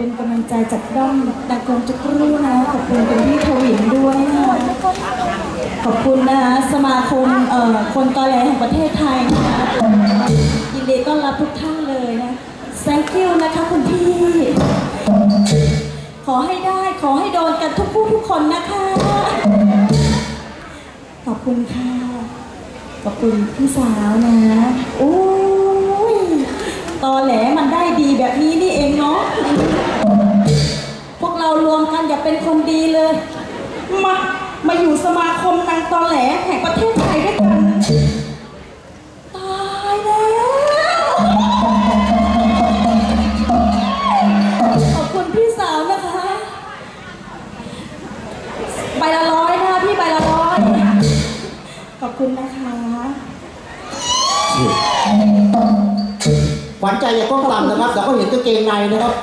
ขอบคุณกำลังใจจากด้อมดากงจุกรูนะ ขอบคุณคุณพี่ทวินด้วยนะขอบคุณนะสมาคมเอ่อคนตอแหลแห่งประเทศไทยนะคะยินดีต้อนรับทุกท่านเลยนะ thank you นะคะคุณพี่ ขอให้ได้ขอให้โดนกันทุกผู้ทุกคนนะคะ ขอบคุณค่ะ ขอบคุณพี่สาวนะโอ้ยตอแหลมันได้ดีแบบนี้นี่เองเนาะ อย่าเป็นคนดีเลย มา มาอยู่สมาคมนางตอแหลแห่งประเทศไทยด้วยกัน ตายแล้ว ขอบคุณพี่สาวนะคะ ใบละร้อยนะคะพี่ใบละร้อย ขอบคุณนะคะ ขวัญใจอย่าก้มต่ำนะครับเดี๋ยวก็เห็นกางเกงในนะครับ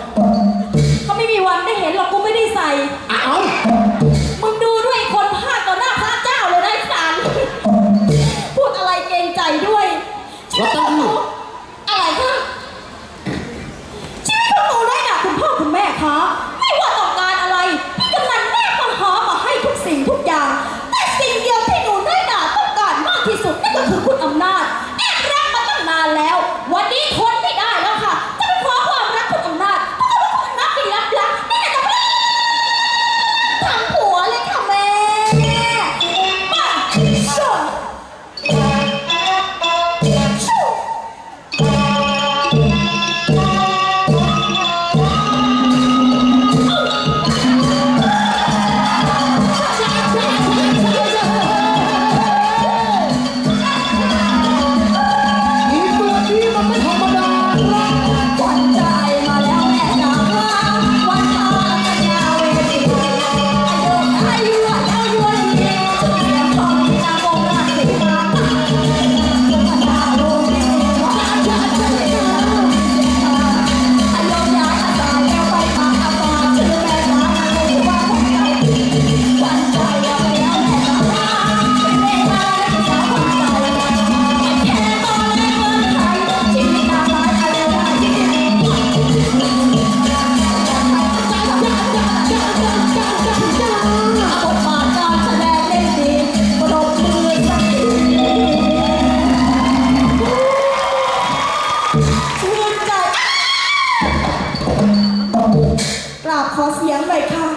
ค่ะอีกสักที